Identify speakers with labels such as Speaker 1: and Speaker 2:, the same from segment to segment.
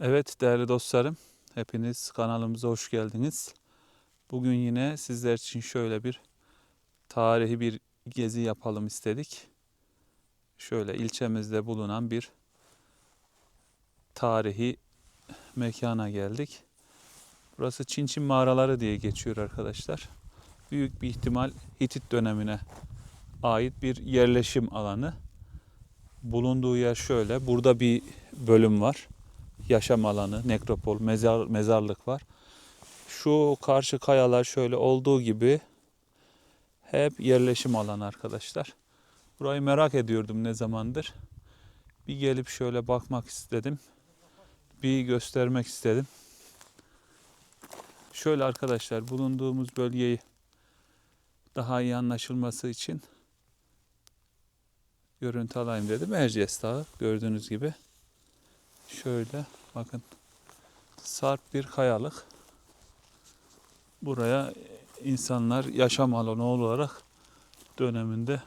Speaker 1: Evet değerli dostlarım, hepiniz kanalımıza hoş geldiniz. Bugün yine sizler için şöyle bir tarihi bir gezi yapalım istedik. Şöyle ilçemizde bulunan bir tarihi mekana geldik. Burası Çinçin mağaraları diye geçiyor arkadaşlar. Büyük bir ihtimal Hitit dönemine ait bir yerleşim alanı. Bulunduğu yer şöyle. Burada bir bölüm var yaşam alanı, nekropol, mezar, mezarlık var. Şu karşı kayalar şöyle olduğu gibi hep yerleşim alanı arkadaşlar. Burayı merak ediyordum ne zamandır. Bir gelip şöyle bakmak istedim. Bir göstermek istedim. Şöyle arkadaşlar bulunduğumuz bölgeyi daha iyi anlaşılması için görüntü alayım dedim. Erciyes Dağı gördüğünüz gibi. Şöyle bakın sarp bir kayalık. Buraya insanlar yaşam alanı olarak döneminde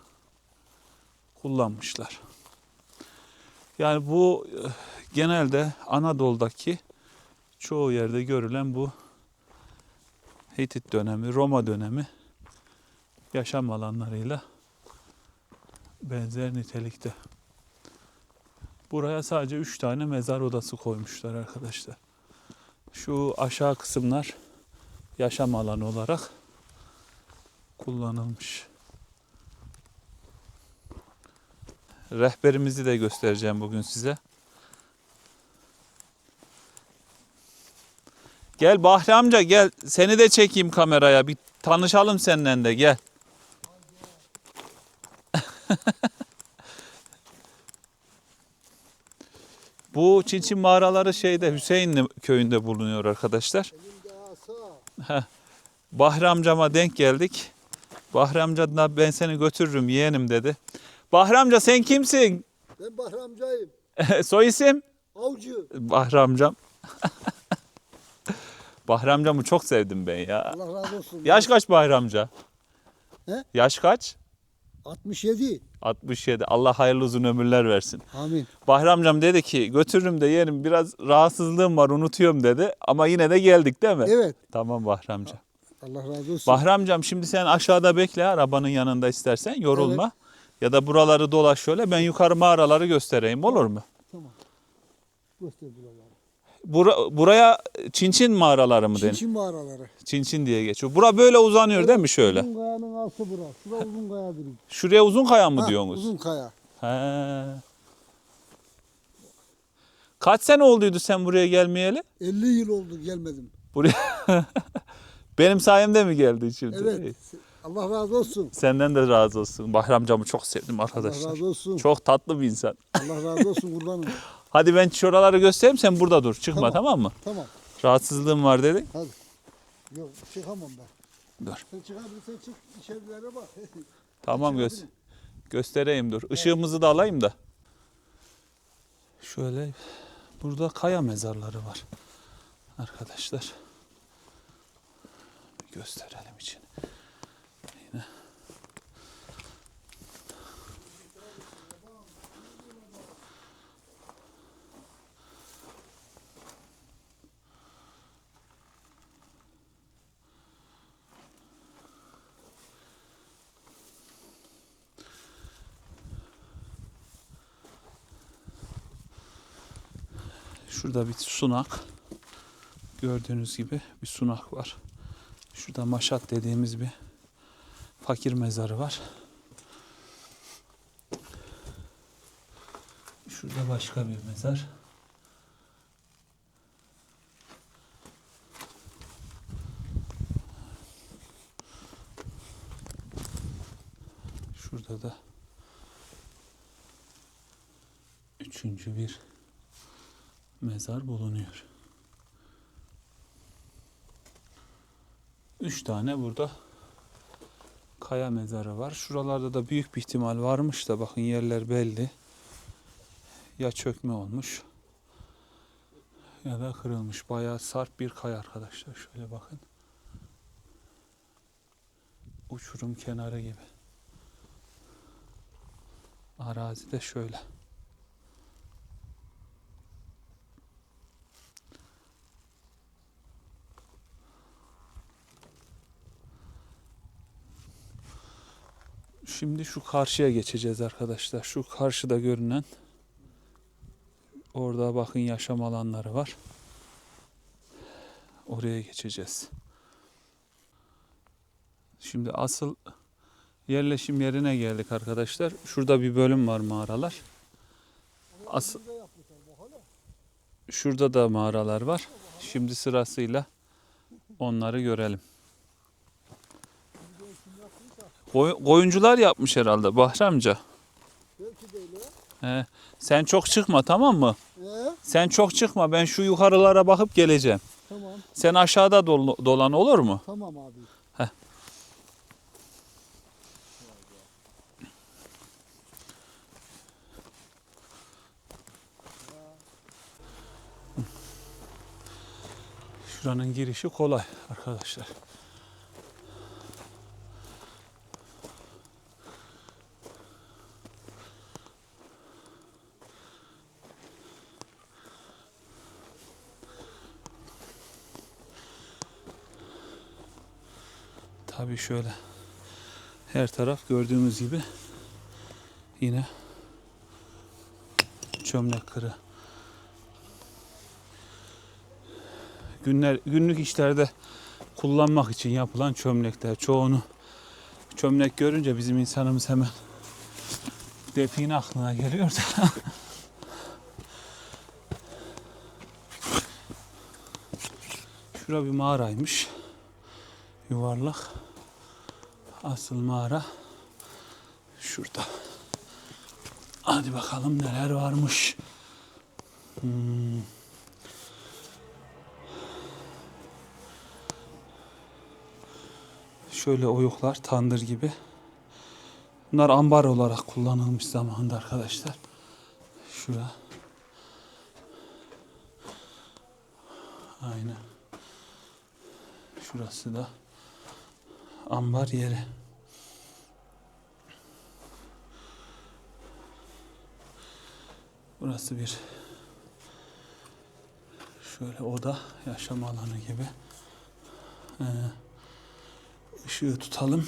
Speaker 1: kullanmışlar. Yani bu eh, genelde Anadolu'daki çoğu yerde görülen bu Hitit dönemi, Roma dönemi yaşam alanlarıyla benzer nitelikte. Buraya sadece 3 tane mezar odası koymuşlar arkadaşlar. Şu aşağı kısımlar yaşam alanı olarak kullanılmış. Rehberimizi de göstereceğim bugün size. Gel Bahri amca gel. Seni de çekeyim kameraya. Bir tanışalım seninle de gel. Bu Çinçin mağaraları şeyde Hüseyinli köyünde bulunuyor arkadaşlar. Heh. Bahri amcama denk geldik. Bahri amca da ben seni götürürüm yeğenim dedi. Bahri amca sen kimsin?
Speaker 2: Ben Bahri amcayım.
Speaker 1: Soy isim?
Speaker 2: Avcı.
Speaker 1: Bahri amcam. Bahri amcamı çok sevdim ben ya.
Speaker 2: Allah razı olsun.
Speaker 1: Yaş kaç Bahri amca?
Speaker 2: He?
Speaker 1: Yaş kaç?
Speaker 2: 67.
Speaker 1: 67. Allah hayırlı uzun ömürler versin.
Speaker 2: Amin.
Speaker 1: Bahri amcam dedi ki götürürüm de yeğenim biraz rahatsızlığım var unutuyorum dedi. Ama yine de geldik değil mi?
Speaker 2: Evet.
Speaker 1: Tamam Bahri amca.
Speaker 2: Allah razı olsun.
Speaker 1: Bahri amcam şimdi sen aşağıda bekle arabanın yanında istersen yorulma. Ya da buraları dolaş şöyle ben yukarı mağaraları göstereyim olur mu?
Speaker 2: Tamam. Göster buraları.
Speaker 1: Bura, buraya Çinçin mağaraları mı deniyor?
Speaker 2: Çinçin mağaraları.
Speaker 1: Çinçin diye geçiyor. Bura böyle uzanıyor değil mi şöyle?
Speaker 2: Uzun kayanın altı bura. Şura uzun kaya direkt.
Speaker 1: Şuraya uzun kaya mı
Speaker 2: Ha,
Speaker 1: diyorsunuz?
Speaker 2: Uzun kaya.
Speaker 1: He. Kaç sene olduydu sen buraya gelmeyeli?
Speaker 2: 50 yıl oldu gelmedim.
Speaker 1: Buraya benim sayemde mi geldin şimdi?
Speaker 2: Evet. Allah razı olsun.
Speaker 1: Senden de razı olsun. Bahri amcamı çok sevdim
Speaker 2: Allah
Speaker 1: arkadaşlar.
Speaker 2: razı olsun.
Speaker 1: Çok tatlı bir insan.
Speaker 2: Allah razı olsun kurbanım.
Speaker 1: Hadi ben şuraları göstereyim sen burada dur. Çıkma tamam,
Speaker 2: Tamam.
Speaker 1: mı?
Speaker 2: tamam.
Speaker 1: Rahatsızlığım var dedi.
Speaker 2: Hadi. Yok çıkamam ben.
Speaker 1: Dur.
Speaker 2: Sen çıkabilirsen çık. İçerilere bak.
Speaker 1: Tamam göz göstereyim dur. Işığımızı da alayım da. Şöyle burada kaya mezarları var. Arkadaşlar. Bir gösterelim için. Şurada bir sunak. Gördüğünüz gibi bir sunak var. Şurada maşat dediğimiz bir fakir mezarı var. Şurada başka bir mezar. Şurada da üçüncü bir mezar bulunuyor. Üç tane burada kaya mezarı var. Şuralarda da büyük bir ihtimal varmış da bakın yerler belli. Ya çökme olmuş ya da kırılmış. Bayağı sarp bir kaya arkadaşlar. Şöyle bakın. Uçurum kenarı gibi. Arazi de şöyle. Şimdi şu karşıya geçeceğiz arkadaşlar. Şu karşıda görünen orada bakın yaşam alanları var. Oraya geçeceğiz. Şimdi asıl yerleşim yerine geldik arkadaşlar. Şurada bir bölüm var mağaralar. Asıl şurada da mağaralar var. Şimdi sırasıyla onları görelim. Koy- koyuncular yapmış herhalde Bahri amca.
Speaker 2: Belki de öyle.
Speaker 1: He, sen çok çıkma tamam mı?
Speaker 2: Ee,
Speaker 1: Sen çok çıkma ben şu yukarılara bakıp geleceğim.
Speaker 2: tamam.
Speaker 1: Sen aşağıda dol- dolan olur mu?
Speaker 2: Tamam abi.
Speaker 1: Şuranın girişi kolay arkadaşlar. Tabii şöyle her taraf gördüğümüz gibi yine çömlek kırı. Günler günlük işlerde kullanmak için yapılan çömlekler. Çoğunu çömlek görünce bizim insanımız hemen define aklına geliyor da. Şura bir mağaraymış. Yuvarlak. Asıl mağara şurada. Hadi bakalım neler varmış. Hmm. Şöyle oyuklar tandır gibi. Bunlar ambar olarak kullanılmış zamanında arkadaşlar. Şura. Aynen. Şurası da ambar yeri. Burası bir şöyle oda yaşam alanı gibi. Ee, ışığı tutalım.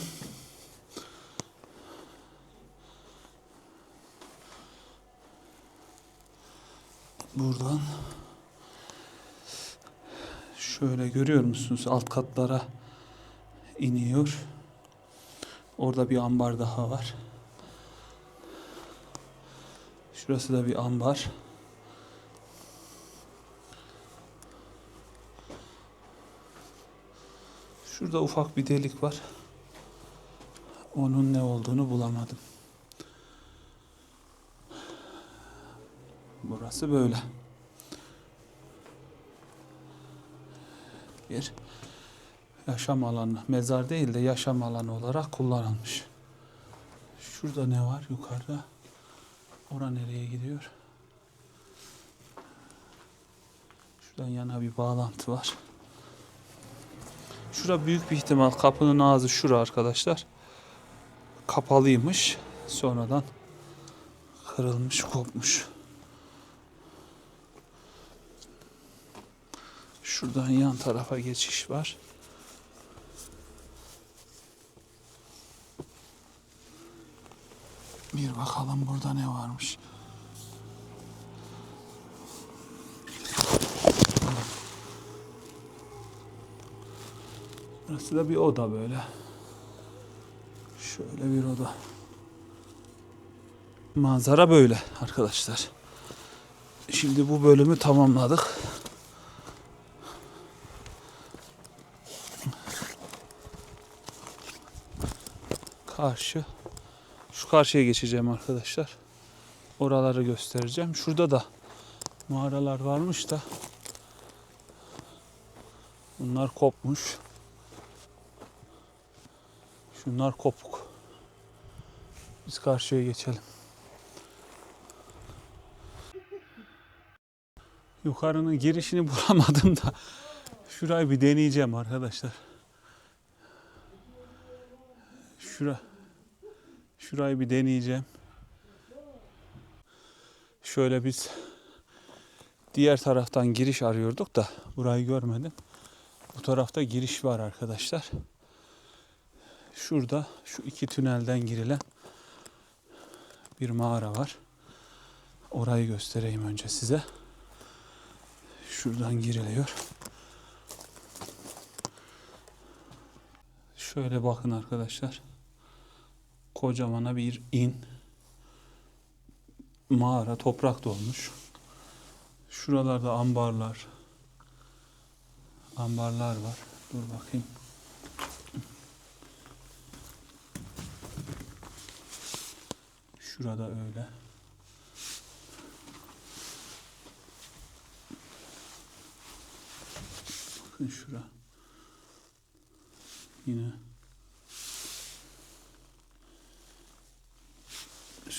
Speaker 1: Buradan şöyle görüyor musunuz? Alt katlara iniyor. Orada bir ambar daha var. Şurası da bir ambar. Şurada ufak bir delik var. Onun ne olduğunu bulamadım. Burası böyle. Bir yaşam alanı, mezar değil de yaşam alanı olarak kullanılmış. Şurada ne var yukarıda? Ora nereye gidiyor? Şuradan yana bir bağlantı var. Şura büyük bir ihtimal kapının ağzı şura arkadaşlar. Kapalıymış. Sonradan kırılmış, kopmuş. Şuradan yan tarafa geçiş var. Bir bakalım burada ne varmış. Burası da bir oda böyle. Şöyle bir oda. Manzara böyle arkadaşlar. Şimdi bu bölümü tamamladık. Karşı. Şu karşıya geçeceğim arkadaşlar. Oraları göstereceğim. Şurada da mağaralar varmış da bunlar kopmuş. Şunlar kopuk. Biz karşıya geçelim. Yukarının girişini bulamadım da şurayı bir deneyeceğim arkadaşlar. Şura. Şurayı bir deneyeceğim. Şöyle biz diğer taraftan giriş arıyorduk da burayı görmedim. Bu tarafta giriş var arkadaşlar. Şurada şu iki tünelden girilen bir mağara var. Orayı göstereyim önce size. Şuradan giriliyor. Şöyle bakın arkadaşlar. Kocamana bir in. Mağara toprak dolmuş. Şuralarda ambarlar. Ambarlar var. Dur bakayım. Şurada öyle. Bakın şura. Yine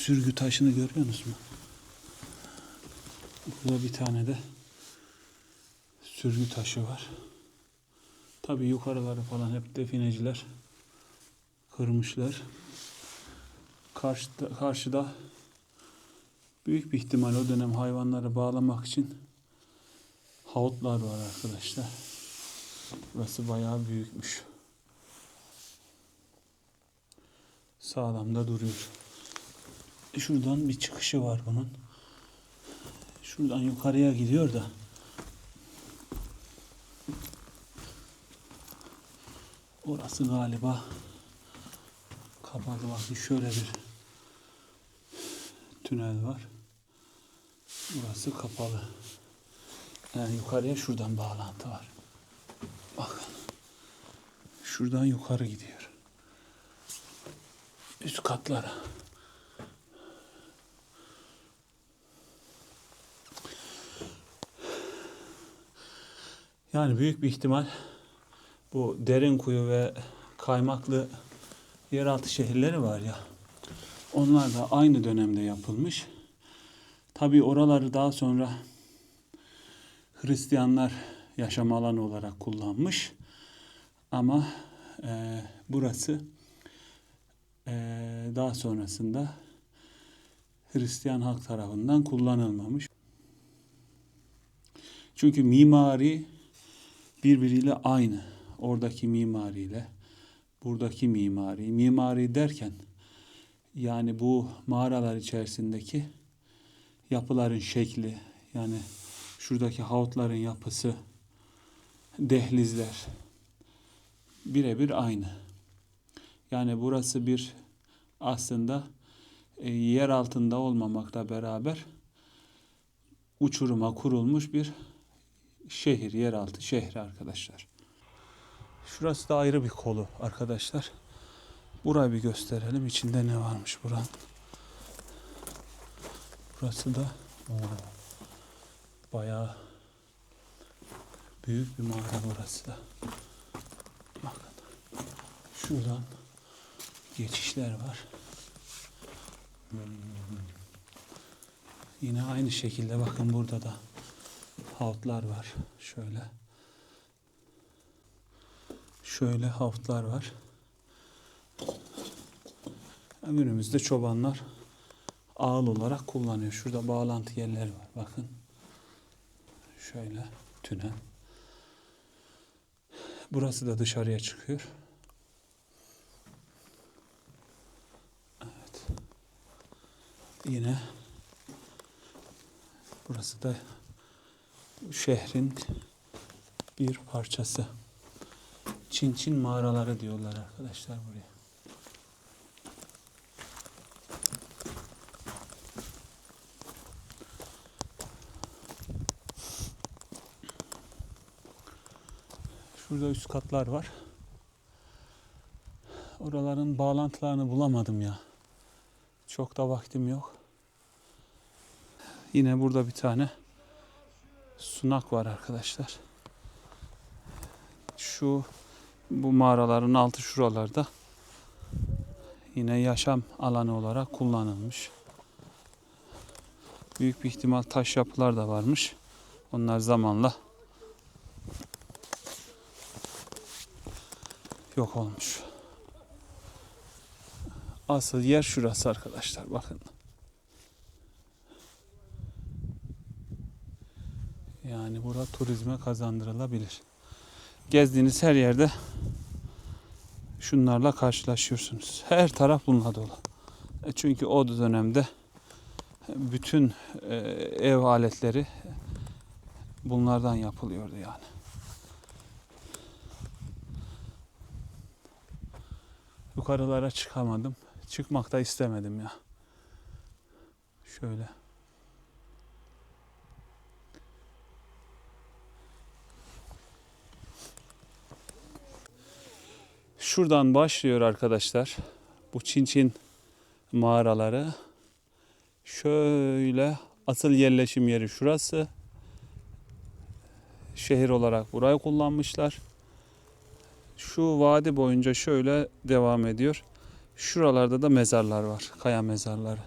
Speaker 1: sürgü taşını görüyorsunuz mu? Burada bir tane de sürgü taşı var. Tabii yukarıları falan hep defineciler kırmışlar. Karşıda, karşıda büyük bir ihtimal o dönem hayvanları bağlamak için havutlar var arkadaşlar. Burası bayağı büyükmüş. Sağlamda duruyor. Şuradan bir çıkışı var bunun. Şuradan yukarıya gidiyor da. Orası galiba kapalı. Bakın şöyle bir tünel var. Burası kapalı. Yani yukarıya şuradan bağlantı var. Bakın. Şuradan yukarı gidiyor. Üst katlara. Yani büyük bir ihtimal bu derin kuyu ve kaymaklı yeraltı şehirleri var ya. Onlar da aynı dönemde yapılmış. Tabii oraları daha sonra Hristiyanlar yaşam alanı olarak kullanmış. Ama e, burası e, daha sonrasında Hristiyan halk tarafından kullanılmamış. Çünkü mimari birbiriyle aynı. Oradaki mimariyle buradaki mimari. Mimari derken yani bu mağaralar içerisindeki yapıların şekli yani şuradaki havutların yapısı dehlizler birebir aynı. Yani burası bir aslında e, yer altında olmamakla beraber uçuruma kurulmuş bir şehir, yeraltı şehri arkadaşlar. Şurası da ayrı bir kolu arkadaşlar. Burayı bir gösterelim. İçinde ne varmış buranın. Burası da oo, bayağı büyük bir mağara burası da. Bakın. Şuradan geçişler var. Hmm. Yine aynı şekilde bakın burada da havutlar var. Şöyle. Şöyle havutlar var. Günümüzde çobanlar ağıl olarak kullanıyor. Şurada bağlantı yerleri var. Bakın. Şöyle tünel. Burası da dışarıya çıkıyor. Evet. Yine burası da şehrin bir parçası. Çin Çin mağaraları diyorlar arkadaşlar buraya. Şurada üst katlar var. Oraların bağlantılarını bulamadım ya. Çok da vaktim yok. Yine burada bir tane sunak var arkadaşlar. Şu bu mağaraların altı şuralarda yine yaşam alanı olarak kullanılmış. Büyük bir ihtimal taş yapılar da varmış. Onlar zamanla yok olmuş. Asıl yer şurası arkadaşlar bakın. Yani bura turizme kazandırılabilir. Gezdiğiniz her yerde şunlarla karşılaşıyorsunuz. Her taraf bununla dolu. E, Çünkü o dönemde bütün e, ev aletleri bunlardan yapılıyordu yani. Yukarılara çıkamadım. Çıkmak da istemedim ya. Şöyle. Şuradan başlıyor arkadaşlar. Bu Çin Çin mağaraları. Şöyle asıl yerleşim yeri şurası. Şehir olarak burayı kullanmışlar. Şu vadi boyunca şöyle devam ediyor. Şuralarda da mezarlar var. Kaya mezarları.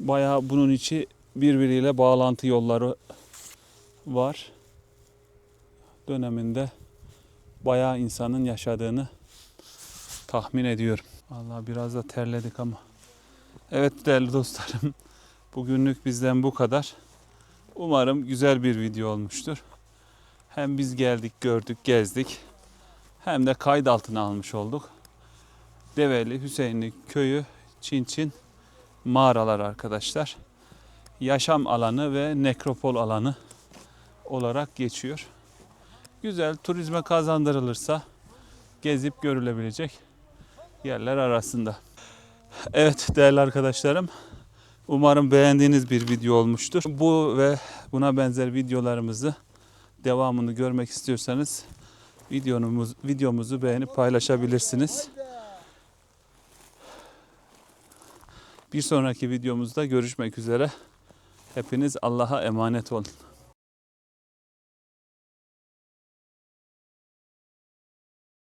Speaker 1: Bayağı bunun içi birbiriyle bağlantı yolları var. Döneminde bayağı insanın yaşadığını tahmin ediyorum. Vallahi biraz da terledik ama. Evet değerli dostlarım. Bugünlük bizden bu kadar. Umarım güzel bir video olmuştur. Hem biz geldik, gördük, gezdik. Hem de kayıt altına almış olduk. Develi Hüseyinli köyü Çin Çin mağaralar arkadaşlar. Yaşam alanı ve nekropol alanı olarak geçiyor. Güzel turizme kazandırılırsa gezip görülebilecek yerler arasında. Evet değerli arkadaşlarım. Umarım beğendiğiniz bir video olmuştur. Bu ve buna benzer videolarımızı devamını görmek istiyorsanız videomuz, videomuzu beğenip paylaşabilirsiniz. Bir sonraki videomuzda görüşmek üzere. Hepiniz Allah'a emanet olun.